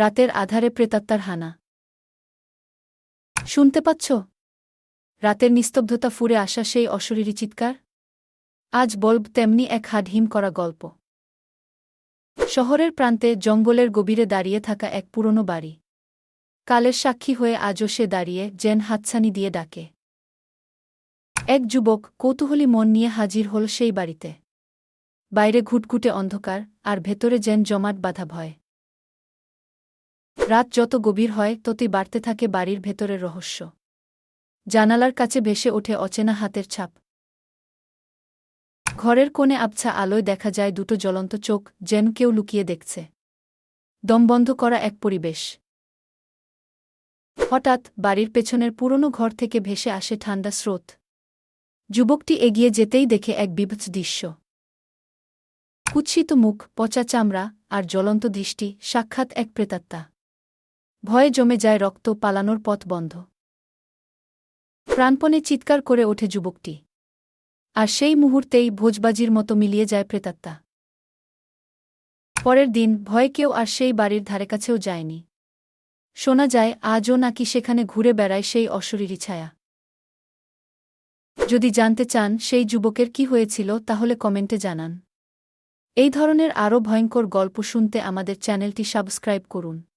রাতের আধারে প্রেতাত্মার হানা। শুনতে পাচ্ছ? রাতের নিস্তব্ধতা ফুরে আসা সেই অশরীরী চিৎকার? আজ বলব তেমনি এক হাডহিম করা গল্প। শহরের প্রান্তে জঙ্গলের গভীরে দাঁড়িয়ে থাকা এক পুরনো বাড়ি। কালের সাক্ষী হয়ে আজও সে দাঁড়িয়ে জেন হাতছানি দিয়ে ডাকে। এক যুবক কৌতূহলী মন নিয়ে হাজির হল সেই বাড়িতে। বাইরে ঘুটঘুটে অন্ধকার আর ভেতরে যেন জমাট বাঁধা ভয়। রাত যত গভীর হয়, ততই বাড়তে থাকে বাড়ির ভেতরের রহস্য। জানালার কাছে ভেসে ওঠে অচেনা হাতের ছাপ। ঘরের কোণে আবছা আলোয় দেখা যায় দুটো জ্বলন্ত চোখ যেন কেউ লুকিয়ে দেখছে। দমবন্ধ করা এক পরিবেশ। হঠাৎ বাড়ির পেছনের পুরনো ঘর থেকে ভেসে আসে ঠান্ডা স্রোত। যুবকটি এগিয়ে যেতেই দেখে এক বিভৎস দৃশ্য। কুৎসিত মুখ, পচা চামড়া আর জ্বলন্ত দৃষ্টি সাক্ষাৎ এক প্রেতাত্মা। ভয়ে জমে যায় রক্ত পালানোর পথ বন্ধ। প্রাণপণে চিৎকার করে ওঠে যুবকটি। আর সেই মুহূর্তেই ভোজবাজির মতো মিলিয়ে যায় প্রেতাত্মা। পরের দিন ভয়ে কেউ আর সেই বাড়ির ধারে কাছেও যায়নি। শোনা যায় আজও নাকি সেখানে ঘুরে বেড়ায় সেই অশরীরী ছায়া। যদি জানতে চান সেই যুবকের কি হয়েছিল তাহলে কমেন্টে জানান। এই ধরনের আরও ভয়ঙ্কর গল্প শুনতে আমাদের চ্যানেলটি সাবস্ক্রাইব করুন।